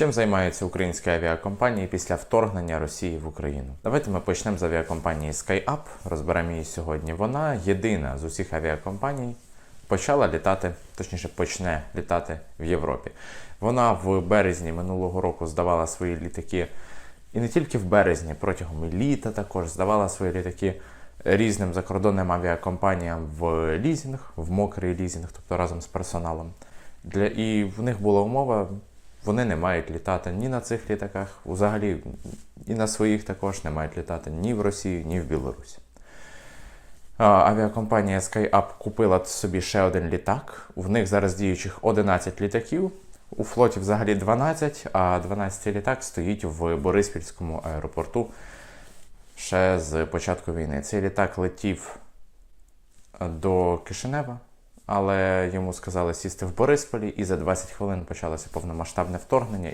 Чим займаються українські авіакомпанії після вторгнення Росії в Україну? Давайте ми почнемо з авіакомпанії SkyUp. Розберемо її сьогодні. Вона єдина з усіх авіакомпаній почала літати, точніше, почне літати в Європі. Вона в березні минулого року здавала свої літаки, і не тільки в березні, протягом літа також здавала свої літаки різним закордонним авіакомпаніям в лізинг, в мокрий лізинг, тобто разом з персоналом. Для, і в них була умова, вони не мають літати ні на цих літаках, взагалі і на своїх також не мають літати ні в Росію, ні в Білорусь. Авіакомпанія SkyUp купила собі ще один літак. В них зараз діючих 11 літаків. У флоті взагалі 12, а 12 літак стоїть в Бориспільському аеропорту ще з початку війни. Цей літак летів до Кишинева, але йому сказали сісти в Борисполі, і за 20 хвилин почалося повномасштабне вторгнення.